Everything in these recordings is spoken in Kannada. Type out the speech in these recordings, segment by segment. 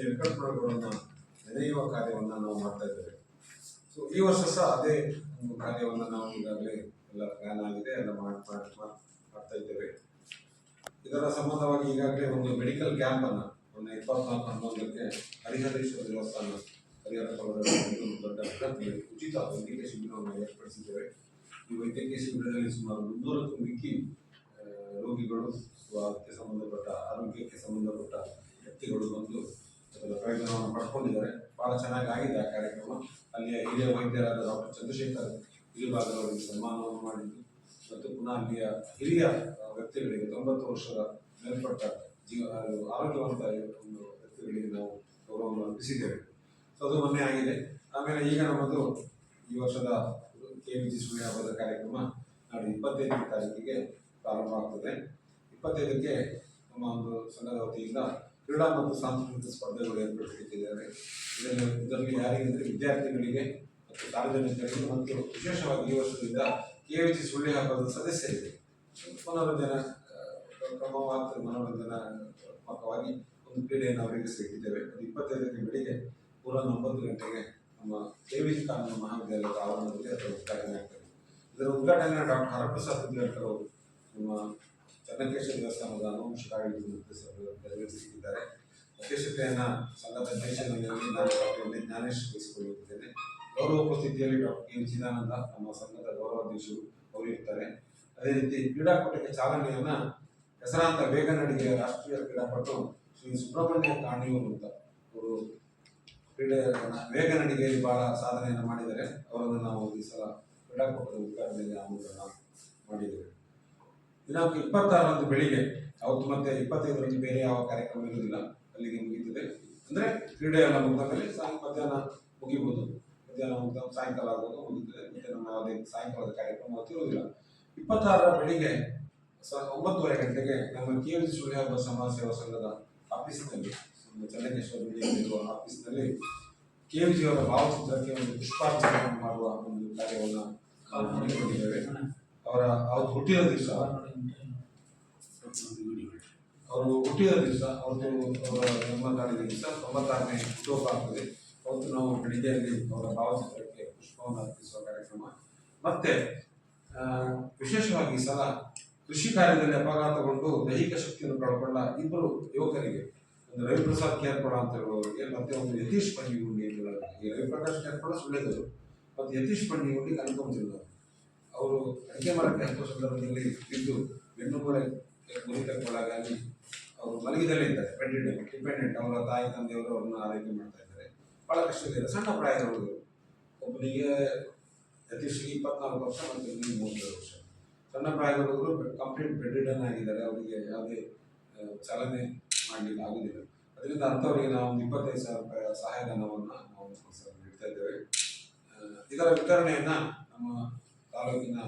ಶ್ರೀ ವೆಂಕಟರಮಣಗೌಡರನ್ನ ನೆನೆಯುವ ಕಾರ್ಯವನ್ನ ನಾವು ಮಾಡ್ತಾ ಇದ್ದೇವೆ ಸೊ ಈ ವರ್ಷ ಸಹ ಅದೇ ಒಂದು ಕಾರ್ಯವನ್ನು ನಾವು ಈಗಾಗಲೇ ಎಲ್ಲ ಪ್ಲಾನ್ ಆಗಿದೆ ಎಲ್ಲ ಮಾಡ್- ಮಾಡ್- ಮಾಡ್- ಮಾಡ್ತಾ ಇದ್ದೇವೆ ಇದರ ಸಂಬಂಧವಾಗಿ ಈಗಾಗಲೇ ಒಂದು ಮೆಡಿಕಲ್ ಕ್ಯಾಂಪ್ ಅನ್ನ ಮೊನ್ನೆ ಇಪ್ಪತ್ನಾಲ್ಕು ಹನ್ನೊಂದಕ್ಕೆ ಹರಿಹರೇಶ್ವರ ದೇವಸ್ಥಾನ ಹರಿಹರ ದೊಡ್ಡ ಉಚಿತ ವೈದ್ಯಕೀಯ ಶಿಬಿರವನ್ನು ಏರ್ಪಡಿಸಿದ್ದೇವೆ ಈ ವೈದ್ಯಕೀಯ ಶಿಬಿರದಲ್ಲಿ ಸುಮಾರು ಮುನ್ನೂರಕ್ಕೂ ಮಿಕ್ಕಿ ರೋಗಿಗಳು ಅಥವಾ ಸಂಬಂಧಪಟ್ಟ ಆರೋಗ್ಯಕ್ಕೆ ಸಂಬಂಧಪಟ್ಟ ವ್ಯಕ್ತಿಗಳು ಬಂದು ಪ್ರಯೋಜನವನ್ನು ಪಡ್ಕೊಂಡಿದ್ದಾರೆ. ಬಹಳ ಚೆನ್ನಾಗಿ ಆಗಿದೆ ಆ ಕಾರ್ಯಕ್ರಮ. ಅಲ್ಲಿಯ ಹಿರಿಯ ವೈದ್ಯರಾದ ಡಾಕ್ಟರ್ ಚಂದ್ರಶೇಖರ್ ಇಲಿಬಾಗರ್ ಅವರಿಗೆ ಸನ್ಮಾನವನ್ನು ಮಾಡಿದ್ದು, ಮತ್ತು ಪುನಃ ಅಲ್ಲಿಯ ಹಿರಿಯ ವ್ಯಕ್ತಿಗಳಿಗೆ ತೊಂಬತ್ತು ವರ್ಷದ ಮೇಲ್ಪಟ್ಟ ಜೀವ ಆರೋಗ್ಯವಂತ ಒಂದು ವ್ಯಕ್ತಿಗಳಿಗೆ ನಾವು ಗೌರವವನ್ನು ಅರ್ಪಿಸಿದ್ದೇವೆ. ಅದು ಮೊನ್ನೆ ಆಗಿದೆ. ಆಮೇಲೆ ಈಗ ನಮ್ಮದು ಈ ವರ್ಷದ ಕೆ ವಿ ಜಿ ಸೂರ್ಯ ಹಬ್ಬದ ಕಾರ್ಯಕ್ರಮ ನಾಳೆ ಇಪ್ಪತ್ತೈದನೇ ತಾರೀಕಿಗೆ ಪ್ರಾರಂಭ ಆಗ್ತದೆ ಇಪ್ಪತ್ತೈದಕ್ಕೆ ನಮ್ಮ ಒಂದು ಸಂಘದ ವತಿಯಿಂದ ಕ್ರೀಡಾ ಮತ್ತು ಸಾಂಸ್ಕೃತಿಕ ಸ್ಪರ್ಧೆಗಳು ಏರ್ಪಡಿಸಿದ್ದಾರೆ ಇದನ್ನು ಇದರಲ್ಲಿ ಯಾರಿಗೆ ಅಂದರೆ ವಿದ್ಯಾರ್ಥಿಗಳಿಗೆ ಮತ್ತು ಸಾರ್ವಜನಿಕರಿಗೆ ಮತ್ತು ವಿಶೇಷವಾಗಿ ಈ ವರ್ಷದಿಂದ ಕೆ ವಿ ಜಿ ಸುಳ್ಳಿ ಹಬ್ಬದ ಸದಸ್ಯರಿಗೆ ಮನೋರಂಜನಾ ಕ್ರಮವಾದ ಮನೋರಂಜನಾತ್ಮಕವಾಗಿ ಒಂದು ಕ್ರೀಡೆಯನ್ನು ಅವರಿಗೆ ಸಿಕ್ಕಿದ್ದೇವೆ ಅದು ಇಪ್ಪತ್ತೈದಕ್ಕೆ ಬೆಳಿಗ್ಗೆ ಪೂರ್ವ ಒಂಬತ್ತು ಗಂಟೆಗೆ ನಮ್ಮ ಕೆ ವಿ ಜಿ ಕಾನೂನು ಮಹಾವಿದ್ಯಾಲಯದ ಆವರಣದಲ್ಲಿ ಅದರ ಉದ್ಘಾಟನೆ ಆಗ್ತದೆ. ಇದರ ಉದ್ಘಾಟನೆ ಡಾಕ್ಟರ್ ಹರಪ್ರಸಾದ್ ಅವರು ನಮ್ಮ ಚನ್ನಕೇಶ್ವರ ದೇವಸ್ಥಾನದ ಅನುವಂಶಿಕಾಗಿ ನೆರವೇರಿಸಿದ್ದಾರೆ ಅಧ್ಯಕ್ಷತೆಯನ್ನು ಸಂಘ ಅಧ್ಯಕ್ಷರಲ್ಲಿ ನಾನು ಡಾಕ್ಟರ್. ಜ್ಞಾನೇಶ್ ವಹಿಸಿಕೊಳ್ಳುತ್ತೇನೆ ಗೌರವ ಉಪಸ್ಥಿತಿಯಲ್ಲಿ ಡಾಕ್ಟರ್ ಕೆ ಚಿದಾನಂದ ನಮ್ಮ ಸಂಘದ ಗೌರವಾಧ್ಯಕ್ಷರು ಅವರು ಇರ್ತಾರೆ ಅದೇ ರೀತಿ ಕ್ರೀಡಾಕೂಟಕ್ಕೆ ಚಾಲನೆಯನ್ನು ಹೆಸರಾಂತ ವೇಗ ನಡಿಗೆಯ ರಾಷ್ಟ್ರೀಯ ಕ್ರೀಡಾಪಟು ಶ್ರೀ ಸುಬ್ರಹ್ಮಣ್ಯ ಕಾಣಿಯೂರು ಅಂತ ಅವರು ಕ್ರೀಡೆ ವೇಗ ನಡಿಗೆಯಲ್ಲಿ ಬಹಳ ಸಾಧನೆಯನ್ನು ಮಾಡಿದ್ದಾರೆ. ಅವರನ್ನು ನಾವು ಈ ಸಲ ಕ್ರೀಡಾಕೂಟದ ಉದ್ಘಾಟನೆಗೆ ಆಮಂತ್ರಣ ಮಾಡಿದ್ದೇವೆ. ದಿನಾಂಕ ಇಪ್ಪತ್ತಾರರಂದು ಬೆಳಿಗ್ಗೆ, ಅವತ್ತು ಮತ್ತೆ ಇಪ್ಪತ್ತೈದರಂದು ಬೇರೆ ಯಾವ ಕಾರ್ಯಕ್ರಮ ಇರುವುದಿಲ್ಲ. ಅಲ್ಲಿಗೆ ಮುಗೀತದೆ ಅಂದ್ರೆ ಕ್ರೀಡೆ ಎಲ್ಲ ಮುಗಿದ ಮೇಲೆ ಮಧ್ಯಾಹ್ನ ಮುಗಿಬಹುದು ಮಧ್ಯಾಹ್ನ ಮುಗಿದ ಸಾಯಂಕಾಲ ಆಗುವಾಗ ಮುಗಿತದೆ ಮತ್ತೆ ನಮ್ಮ ಯಾವುದೇ ಸಾಯಂಕಾಲದ ಕಾರ್ಯಕ್ರಮ ಇರುವುದಿಲ್ಲ ಇಪ್ಪತ್ತಾರರ ಬೆಳಿಗ್ಗೆ ಸ ಒಂಬತ್ತುವರೆ ಗಂಟೆಗೆ ನಮ್ಮ ಕೆ ಎಲ್ ಸಿ ಸಮಾಜ ಸೇವಾ ಸಂಘದ ಆಫೀಸಿನಲ್ಲಿ, ನಮ್ಮ ಚನ್ನಕೇಶ್ವರ ಬಿಲ್ಡಿಂಗ್ ಆಫೀಸ್ನಲ್ಲಿ ಕೆ ಎಂ ಜಿ ಅವರ ಭಾವಚಿತ್ರಕ್ಕೆ ಒಂದು ಪುಷ್ಪಾರ್ಚನೆ ಮಾಡುವ ಒಂದು ಕಾರ್ಯವನ್ನು ಮಾಡಿಕೊಂಡಿದ್ದೇವೆ. ಅವರ, ಅವ್ರು ಹುಟ್ಟಿದ ದಿವಸ. ಅವರು ಹುಟ್ಟಿದ ದಿವಸ ಅವತ್ತು ಅವರ ಜನ್ಮ ತಾಳಿದ ದಿವಸ, ತೊಂಬತ್ತಾರನೇ ಹುಟ್ಟುಹಬ್ಬ ಆಗ್ತದೆ. ಅವತ್ತು ನಾವು ಬೆಳಿಗ್ಗೆಯಲ್ಲಿ ಅವರ ಭಾವಚಿತ್ರಕ್ಕೆ ಪುಷ್ಪವನ್ನು ಅರ್ಪಿಸುವ ಕಾರ್ಯಕ್ರಮ. ಮತ್ತೆ ವಿಶೇಷವಾಗಿ ಈ ಸಲ ಕೃಷಿ ಕಾರ್ಯದಲ್ಲಿ ಅಪಘಾತಗೊಂಡು ದೈಹಿಕ ಶಕ್ತಿಯನ್ನು ಕಳ್ಕೊಂಡ ಇಬ್ಬರು ಯುವಕರಿಗೆ ಒಂದು ರವಿಪ್ರಸಾದ್ ಕೇರ್ಪಡ ಅಂತ ಹೇಳುವವರಿಗೆ, ಮತ್ತೆ ಒಂದು ಯತೀಶ್ ಪಂಡಿಗುಂಡಿ ಅಂತ ರವಿಪ್ರಕಾಶ್ ಕೇರ್ಪಡ ಸುಳ್ಳೆದರು ಮತ್ತು ಯತೀಶ್ ಪಂಡಿಗುಂಡಿ ಕನಕಂ ಜಿಲ್ಲೆ ಅವರು ಅಡುಗೆ ಮರಕ್ಕೆ ಹತ್ತುವ ಸಂದರ್ಭದಲ್ಲಿ ಬಿದ್ದು ಬೆನ್ನು ಮೂಳೆ ಮುರಿತಕ್ಕೊಳಗಾಗಿ ಅವರು ಮಲಗಿದಲ್ಲೇ ಇದ್ದಾರೆ ಡಿಪೆಂಡೆಂಟ್ ಡಿಪೆಂಡೆಂಟ್ ಅವರ ತಾಯಿ, ತಂದೆಯವರು ಅವ್ರನ್ನ ಆರೈಕೆ ಮಾಡ್ತಾ ಇದ್ದಾರೆ. ಬಹಳ ಕಷ್ಟವಿದೆ ಸಣ್ಣ ಪ್ರಾಯದ ಹುಡುಗರು ಒಬ್ಬನಿಗೆ ಯತೀಶ್ಗೆ ಇಪ್ಪತ್ನಾಲ್ಕು ವರ್ಷ ಮತ್ತು ಇನ್ನೂ ವರ್ಷ. ಸಣ್ಣ ಪ್ರಾಯದವರು ಕಂಪ್ಲೀಟ್ ಬೆಡ್ರಿಡನ್ ಆಗಿದ್ದಾರೆ. ಅವರಿಗೆ ಯಾವುದೇ ಚಲನೆ ಮಾಡಲಿಕ್ಕೆ ಆಗುದಿಲ್ಲ. ಅದರಿಂದ ಅಂಥವರಿಗೆ ನಾವು ಒಂದು ಇಪ್ಪತ್ತೈದು ಸಾವಿರ ರೂಪಾಯಿ ಸಹಾಯಧನವನ್ನು ನಾವು ನೀಡ್ತಾ ಇದ್ದೇವೆ. ಇದರ ವಿತರಣೆಯನ್ನು ನಮ್ಮ ತಾಲೂಕಿನ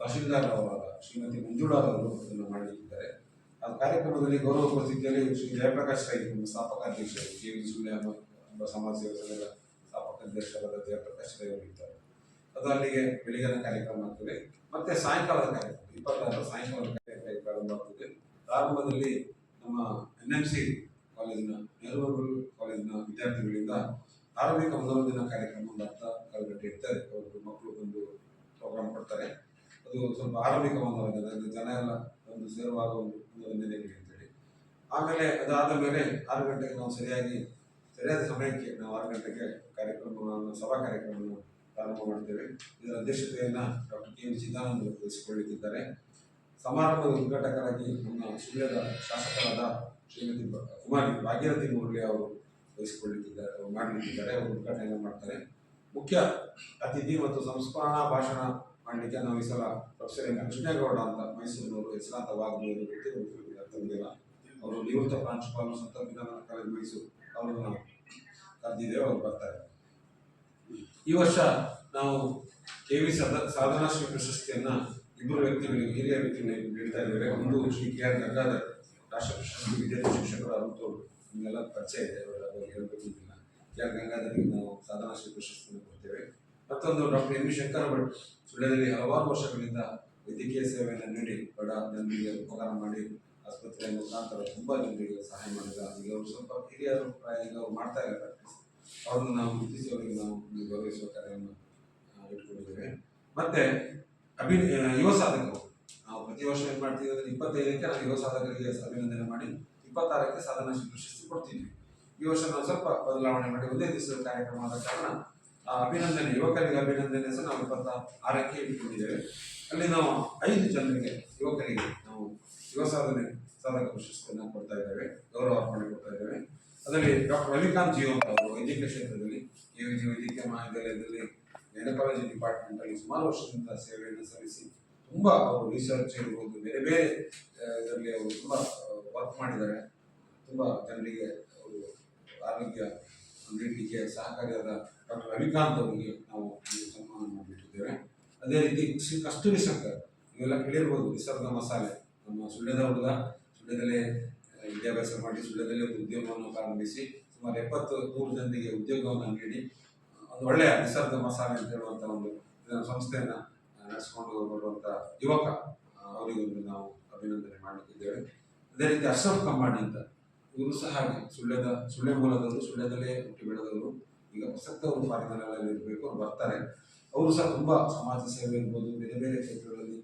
ತಹಶೀಲ್ದಾರ್ ಅವರಾದ ಶ್ರೀಮತಿ ಮಂಜುಳಾರವರು ಅದನ್ನು ಮಾಡಲಿದ್ದಾರೆ ಆ ಕಾರ್ಯಕ್ರಮದಲ್ಲಿ ಗೌರವ ಉಪಸ್ಥಿತಿಯಲ್ಲಿ ಶ್ರೀ ಜಯಪ್ರಕಾಶ್ ರೈ ಸ್ಥಾಪಕ ಅಧ್ಯಕ್ಷರು ಕೆ ವಿ ಸುಳ್ಯ ಎಂಬ ಸಮಾಜ ಸೇವಾ ಸಂಘದ ಸ್ಥಾಪಕ ಅಧ್ಯಕ್ಷರಾದ ಜಯಪ್ರಕಾಶ್ ರೈ ಅವರು ಇದ್ದಾರೆ. ಅದು ಅಲ್ಲಿಗೆ ಕಾರ್ಯಕ್ರಮ ಆಗ್ತದೆ. ಮತ್ತೆ ಸಾಯಂಕಾಲದ ಕಾರ್ಯಕ್ರಮ ಇಪ್ಪತ್ತಾರ ಸಾಯಂಕಾಲದ ಕಾರ್ಯಕ್ರಮ ಪ್ರಾರಂಭ ಆಗ್ತದೆ. ಪ್ರಾರಂಭದಲ್ಲಿ ನಮ್ಮ ಎನ್ ಎಂ ಸಿ ಕಾಲೇಜಿನ, ನೆಹರು ಕಾಲೇಜಿನ ವಿದ್ಯಾರ್ಥಿಗಳಿಂದ ಆರಂಭಿಕ ಮನೋರಂಜನಾ ಕಾರ್ಯಕ್ರಮ ಒಂದು ಕಲ್ಗಟ್ಟೆ ಇರ್ತಾರೆ ಅವರು ಮಕ್ಕಳು ಬಂದು ಪ್ರೋಗ್ರಾಮ್ ಕೊಡ್ತಾರೆ. ಅದು ಸ್ವಲ್ಪ ಆರಂಭಿಕ ಒಂದು ಜನ ಎಲ್ಲ ಒಂದು ಸೇರುವಾಗ ಒಂದು ಮನೋರಂಜನೆಗೆ ಅಂತೇಳಿ ಆಮೇಲೆ ಅದಾದ ಮೇಲೆ ಆರು ಗಂಟೆಗೆ ನಾವು ಸರಿಯಾಗಿ, ಸರಿಯಾದ ಸಮಯಕ್ಕೆ ನಾವು ಆರು ಗಂಟೆಗೆ ಕಾರ್ಯಕ್ರಮವನ್ನು ಸಭಾ ಕಾರ್ಯಕ್ರಮವನ್ನು ಪ್ರಾರಂಭ ಮಾಡ್ತೇವೆ. ಇದರ ಅಧ್ಯಕ್ಷತೆಯನ್ನು ಡಾಕ್ಟರ್ ಕೆ ವಿ ಚಿದಾನಂದ ವಹಿಸಿಕೊಳ್ಳಲಿಕ್ಕಿದ್ದಾರೆ. ಸಮಾರಂಭದ ಉದ್ಘಾಟಕರಾಗಿ ನಮ್ಮ ಸುಳ್ಯದ ಶಾಸಕರಾದ ಶ್ರೀಮತಿ ಕುಮಾರಿ ಭಾಗ್ಯರಥಿ ಮುರಳಿ ಅವರು ವಹಿಸಿಕೊಳ್ಳುತ್ತಿದ್ದಾರೆ ಮಾಡಲಿಕ್ಕಿದ್ದಾರೆ, ಅವರು ಉದ್ಘಾಟನೆ ಮಾಡ್ತಾರೆ. ಮುಖ್ಯ ಅತಿಥಿ ಮತ್ತು ಸಂಸ್ಮರಣಾ ಭಾಷಣ ಮಾಡಲಿಕ್ಕೆ ನಾವು ಈ ಸಲ ಪ್ರೊಫೆಸರ್ ಕೃಷ್ಣೇಗೌಡ ಅಂತ ಮೈಸೂರಿನವರು ಹೆಸರಾಂತ ವಾಗ್ಮಿಯವರು ಗೊತ್ತಿರಬೇಕು ಅವರು ನಿವೃತ್ತ ಪ್ರಾಂಶುಪಾಲರು ಸಂತ ವಿಧಾನ ಕಾಲೇಜ್ ಮೈಸೂರು ಅವರನ್ನು ನಾವು ಕರೆದಿದ್ದೇವೆ, ಅವರು ಬರ್ತಾರೆ. ಈ ವರ್ಷ ನಾವು ಕೆ ವಿ ಸದ, ಸಾಧನಾ ಶ್ರೀ ಪ್ರಶಸ್ತಿಯನ್ನ ಇಬ್ಬರು ವ್ಯಕ್ತಿಗಳಿಗೆ, ಹಿರಿಯ ವ್ಯಕ್ತಿಗಳಿಗೆ ನೀಡ್ತಾ ಇದ್ದೇವೆ. ಒಂದು ಶ್ರೀ ಕೆ ಆರ್ ಗಂಗಾಧರ್ ರಾಷ್ಟ್ರ ಪ್ರಶಸ್ತಿ ವಿದ್ಯಾರ್ಥಿ ಶಿಕ್ಷಕರು ನಿಮಗೆಲ್ಲ ಪರಿಚಯ ಇದೆ. ಅವರ ಬಗ್ಗೆ ಹೇಳಬೇಕು ಅಂತಿಲ್ಲ ಕೆ ಆರ್ ನಾವು ಸಾಧನಾ ಶ್ರೀ ಪ್ರಶಸ್ತಿಯನ್ನು ಕೊಡ್ತೇವೆ. ಮತ್ತೊಂದು doctor M V Shankara Bhat ಸುಳ್ಯದಲ್ಲಿ ಹಲವಾರು ವರ್ಷಗಳಿಂದ ವೈದ್ಯಕೀಯ ಸೇವೆಯನ್ನು ನೀಡಿ ಬಡ ಜನರಿಗೆ ಉಪಕಾರ ಮಾಡಿ ಆಸ್ಪತ್ರೆಯ ಮುಖಾಂತರ ತುಂಬ ಜನರಿಗೆ ಸಹಾಯ ಮಾಡಿದ ಈಗ ಅವರು ಸ್ವಲ್ಪ ಹಿರಿಯರು ಪ್ರಾಯ ಈಗ ಅವ್ರು ಮಾಡ್ತಾ ಇದ್ದಾರೆ ಅವ್ರನ್ನ ನಾವು ಗುರುತಿಸುವವರಿಗೆ ನಾವು ಗೌರವಿಸುವ ಕಾರ್ಯವನ್ನು ಇಟ್ಕೊಂಡಿದ್ದೇವೆ. ಮತ್ತೆ ಅಭಿ ಯುವ ಸಾಧಕರು. ನಾವು ಪ್ರತಿ ವರ್ಷ ಏನು ಮಾಡ್ತೀವಿ ಅಂದ್ರೆ ಇಪ್ಪತ್ತೈದಕ್ಕೆ ನಾವು ಯುವ ಸಾಧಕರಿಗೆ ಅಭಿನಂದನೆ ಮಾಡಿ ಇಪ್ಪತ್ತಾರಕ್ಕೆ ಸಾಧನಾ ಪ್ರಶಸ್ತಿ ಕೊಡ್ತೀವಿ. ನಾವು ಸ್ವಲ್ಪ ಬದಲಾವಣೆ ಮಾಡಿ ಒಂದೇ ದಿವಸದ ಕಾರ್ಯಕ್ರಮ ಆದ ಕಾರಣ ಅಭಿನಂದನೆ, ಯುವಕರಿಗೆ ಅಭಿನಂದನೆ ಸಹ ನಾವು ಇಪ್ಪತ್ತ ಆರಕ್ಕೆ ಇಟ್ಕೊಂಡಿದ್ದೇವೆ. ಅಲ್ಲಿ ನಾವು ಐದು ಜನರಿಗೆ, ಯುವಕರಿಗೆ ನಾವು ಯುವ ಸಾಧನೆ ಸಾಧಕ ಪ್ರಶಸ್ತಿಯನ್ನು ಕೊಡ್ತಾ ಇದ್ದೇವೆ, ಗೌರವ ಅರ್ಪಣೆ ಕೊಡ್ತಾ ಇದ್ದೇವೆ. ಅದರಲ್ಲಿ ಡಾಕ್ಟರ್ ರವಿಕಾಂತ್ ಜೀವಂತ ಅವರು ವೈದ್ಯಕೀಯ ಕ್ಷೇತ್ರದಲ್ಲಿ ಈ ಜಿ, ವೈದ್ಯಕೀಯ ಮಹಾವಿದ್ಯಾಲಯದಲ್ಲಿ ಗೈನಕಾಲಜಿ ಡಿಪಾರ್ಟ್ಮೆಂಟ್ ಅಲ್ಲಿ ಸುಮಾರು ವರ್ಷದಿಂದ ಸೇವೆಯನ್ನು ಸಲ್ಲಿಸಿ ತುಂಬಾ ಅವರು ರಿಸರ್ಚ್ ಇರ್ಬೋದು ಬೇರೆ ಬೇರೆ ಇದರಲ್ಲಿ ಅವರು ತುಂಬಾ ವರ್ಕ್ ಮಾಡಿದ್ದಾರೆ. ತುಂಬಾ ಜನರಿಗೆ ಅವರು ಆರೋಗ್ಯ ನೀಡಲಿಕ್ಕೆ ಸಹಕಾರಿಯಾದ ಡಾಕ್ಟರ್ ರವಿಕಾಂತ್ ಅವರಿಗೆ ನಾವು ಸನ್ಮಾನ ಮಾಡಿಟ್ಟಿದ್ದೇವೆ ಅದೇ ರೀತಿ ಶ್ರೀ ಕಸ್ತೂರಿ ಶಂಕರ್ ಇವೆಲ್ಲ ಕೇಳಿರ್ಬೋದು, ನಿಸರ್ಗ ಮಸಾಲೆ. ನಮ್ಮ ಸುಳ್ಯದ ಹುಡುಗ ಸುಳ್ಯದಲ್ಲೇ ವಿದ್ಯಾಭ್ಯಾಸ ಮಾಡಿ ಸುಳ್ಯದಲ್ಲೇ ಒಂದು ಉದ್ಯೋಗವನ್ನು ಪ್ರಾರಂಭಿಸಿ ಸುಮಾರು ಎಪ್ಪತ್ತು ನೂರು ಜನರಿಗೆ ಉದ್ಯೋಗವನ್ನು ನೀಡಿ ಒಂದು ಒಳ್ಳೆಯ ನಿಸರ್ಗ ಮಸಾಲೆ ಅಂತ ಹೇಳುವಂಥ ಒಂದು ಸಂಸ್ಥೆಯನ್ನು ನಡೆಸಿಕೊಂಡು ಬರುವಂಥ ಯುವಕ ಅವರಿಗೊಂದು ನಾವು ಅಭಿನಂದನೆ ಮಾಡುತ್ತಿದ್ದೇವೆ ಅದೇ ರೀತಿ ಅಶ್ರಫ್ ಕಂಬಾಣಿ ಅಂತ ಇವರು ಸಹ ಹಾಗೆ ಸುಳ್ಳ್ಯದ ಸುಳ್ಯ ಮೂಲದವರು ಸುಳ್ಯದಲ್ಲೇ ಹುಟ್ಟಿ ಬೆಳೆದವರು ಈಗ ಪ್ರಸಕ್ತ ಒಂದು ಫಾರಿನಲ್ಲೆಲ್ಲ ಇರಬೇಕು ಅವ್ರು ಬರ್ತಾರೆ. ಅವರು ಸಹ ತುಂಬಾ ಸಮಾಜ ಸೇವೆ ಇರ್ಬೋದು, ಬೇರೆ ಬೇರೆ ಕ್ಷೇತ್ರಗಳಲ್ಲಿ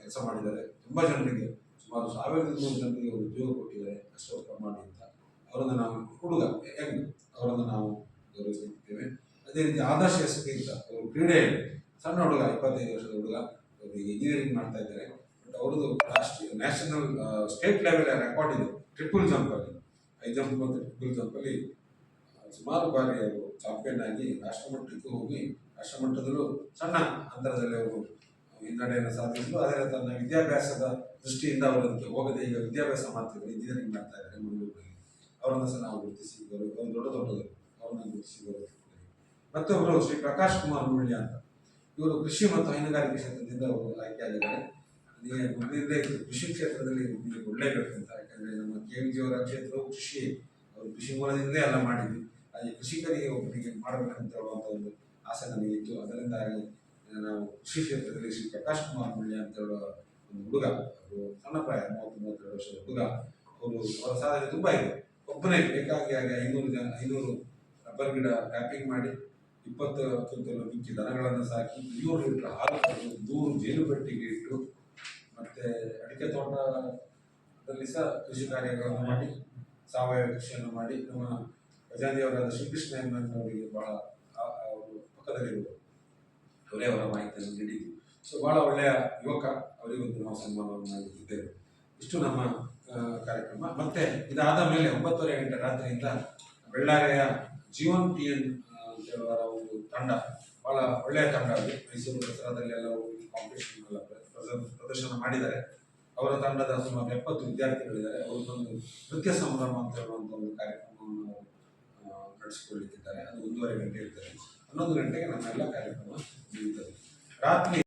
ಕೆಲಸ ಮಾಡಿದ್ದಾರೆ. ತುಂಬಾ ಜನರಿಗೆ, ಸುಮಾರು ಸಾವಿರದ ನೂರು ಜನರಿಗೆ ಉದ್ಯೋಗ ಕೊಟ್ಟಿದ್ದಾರೆ. ಅಷ್ಟೋ ಪ್ರಮಾಣಿ ಅಂತ ಅವರನ್ನು ನಾವು ಹುಡುಗ, ಯಂಗ್, ಅವರನ್ನು ನಾವು ಗೌರವಿಸುತ್ತಿದ್ದೇವೆ. ಅದೇ ರೀತಿ ಆದರ್ಶ ಎಸ್ ಅವರು ಕ್ರೀಡೆಯಲ್ಲಿ, ಸಣ್ಣ ಹುಡುಗ, ಇಪ್ಪತ್ತೈದು ವರ್ಷದ ಹುಡುಗ ಇಂಜಿನಿಯರಿಂಗ್ ಮಾಡ್ತಾ ಇದ್ದಾರೆ. ಅವ್ರದ್ದು ರಾಷ್ಟ್ರೀಯ ನ್ಯಾಷನಲ್ ಸ್ಟೇಟ್ ಲೆವೆಲ್ ರೆಕಾರ್ಡ್ ಇದೆ. ಟ್ರಿಪಲ್ ಜಂಪ್ ಅಲ್ಲಿ ಹೈ ಜಂಪ್ ಮತ್ತು ಟ್ರಿಪಲ್ ಜಂಪ್ ಅಲ್ಲಿ ಆ, ಸುಮಾರು ಬಾರಿ ಅವರು ಚಾಂಪಿಯನ್ ಆಗಿ ರಾಷ್ಟ್ರಮಟ್ಟಕ್ಕೆ ಹೋಗಿ ರಾಷ್ಟ್ರಮಟ್ಟದಲ್ಲೂ ಸಣ್ಣ ಅಂತರದಲ್ಲಿ ಅವರು ಹಿನ್ನಡೆಯನ್ನು ಸಾಧಿಸಿದ್ರು. ಆದರೆ ತನ್ನ ವಿದ್ಯಾಭ್ಯಾಸದ ದೃಷ್ಟಿಯಿಂದ ಅವರು ಅದಕ್ಕೆ ಹೋಗದೆ ಈಗ ವಿದ್ಯಾಭ್ಯಾಸ ಮಾಡ್ತಿದ್ದಾರೆ ಇಂಜಿನಿಯರಿಂಗ್ ಮಾಡ್ತಾ ಇದ್ದಾರೆ ಮಂಗಳೂರಿನಲ್ಲಿ. ಅವರನ್ನು ಸಹ ನಾವು ಗುರುತಿಸಿದ್ದರು ಅವರು ದೊಡ್ಡ ದೊಡ್ಡದು ಅವರನ್ನು ಗುರುತಿಸಿ ಗೌರವಿಸಿದ್ದೇವೆ ಮತ್ತೊಬ್ಬರು ಶ್ರೀ ಪ್ರಕಾಶ್ ಕುಮಾರ್ ಮುಳ್ಯ ಅಂತ. ಇವರು ಕೃಷಿ ಮತ್ತು ಹೈನುಗಾರಿಕೆ ಕ್ಷೇತ್ರದಿಂದ ಅವರು ಆಯ್ಕೆಯಾಗಿದ್ದಾರೆ ಮೊದಲಿಂದ ಕೃಷಿ ಕ್ಷೇತ್ರದಲ್ಲಿ ನಿಮಗೆ ಕೊಡಲೇಬೇಕು ಅಂತ. ಯಾಕಂದರೆ ನಮ್ಮ ಕೆ ವಿ ಅವರ ಕ್ಷೇತ್ರವು ಕೃಷಿ, ಅವರು ಕೃಷಿ ಮೂಲದಿಂದ ಎಲ್ಲ ಮಾಡಿದ್ವಿ. ಹಾಗೆ ಕೃಷಿಕರಿಗೆ ಒಬ್ಬರಿಗೆ ಮಾಡಬೇಕಂತ ಒಂದು ಆಸೆ ನನಗಿತ್ತು ಅದರಿಂದಾಗಿ ನಾವು ಕೃಷಿ ಕ್ಷೇತ್ರದಲ್ಲಿ ಶ್ರೀ ಪ್ರಕಾಶ್ ಕುಮಾರ್ ಮುಳ್ಯ ಅಂತ ಹೇಳುವ ಒಂದು ಹುಡುಗ ಅವರು ಸಣ್ಣ ಪ್ರಾಯ ಮೂವತ್ತು ಮೂವತ್ತೆರಡು ವರ್ಷದ ಹುಡುಗ, ಅವರು ಅವರ ಸಾಧನೆ ತುಂಬಾ ಇದೆ. ಒಬ್ಬನೇ ಬೇಕಾಗಿ ಹಾಗೆ ಐನೂರು ಜನ, ಐನೂರು ರಬ್ಬರ್ ಗಿಡ ಟ್ಯಾಪಿಂಗ್ ಮಾಡಿ ಇಪ್ಪತ್ತು ಹತ್ತು ಮಿಕ್ಕಿ ದನಗಳನ್ನು ಸಾಕಿ ಇನ್ನೂರು ಲೀಟ್ರ್ ಹಾಲು ಕರೆದು ನೂರು ಜೇನು ಪೆಟ್ಟಿಗೆ ಇಟ್ಟು ಮತ್ತೆ ಅಡಿಕೆ ತೋಟದಲ್ಲಿ ಸಹ ಕೃಷಿ ಕಾರ್ಯಗಳನ್ನು ಮಾಡಿ, ಸಾವಯವ ಕೃಷಿಯನ್ನು ಮಾಡಿ ನಮ್ಮ ಖಜಾಂಜಿಯವರಾದ ಶ್ರೀಕೃಷ್ಣ ಆ- ಆ, ಅವರು ಪಕ್ಕದಲ್ಲಿರುವರು ಅವರೇ ಅವರ ಮಾಹಿತಿಯನ್ನು ನೀಡಿದ್ದು. ಸೊ ಬಹಳ ಒಳ್ಳೆಯ ಯುವಕ ಅವರಿಗೊಂದು ನಾವು ಸನ್ಮಾನವನ್ನು ಮಾಡುತ್ತಿದ್ದೇವೆ ಇಷ್ಟು ನಮ್ಮ ಕಾರ್ಯಕ್ರಮ. ಮತ್ತೆ ಇದಾದ ಮೇಲೆ ಒಂಬತ್ತುವರೆ ಗಂಟೆ ರಾತ್ರಿಯಿಂದ ಬಳ್ಳಾರಿಯ ಜೀವನ್ ಟಿ ಎನ್ ಅಂತ ಒಂದು ತಂಡ ಬಹಳ ಒಳ್ಳೆಯ ತಂಡ ಅದು. ಮೈಸೂರು ದಸರಾದಲ್ಲಿ ಹೋಗಿ ಕಾಂಪಿಟೇಷನ್ ಎಲ್ಲ ಪ್ರದರ್ಶನ ಮಾಡಿದ್ದಾರೆ. ಅವರ ತಂಡದ ಸುಮಾರು ಎಪ್ಪತ್ತು ವಿದ್ಯಾರ್ಥಿಗಳಿದ್ದಾರೆ. ಅವರದೊಂದು ನೃತ್ಯ ಸಂಭ್ರಮ ಅಂತ ಹೇಳುವಂಥ ಒಂದು ಕಾರ್ಯಕ್ರಮವನ್ನು ನಡೆಸಿಕೊಳ್ಳುತ್ತಿದ್ದಾರೆ ಅದು ಒಂದೂವರೆ ಗಂಟೆ ಇರ್ತದೆ. ಹನ್ನೊಂದು ಗಂಟೆಗೆ ನಮ್ಮ ಎಲ್ಲ ಕಾರ್ಯಕ್ರಮ ಮುಗಿಯುತ್ತದೆ ರಾತ್ರಿ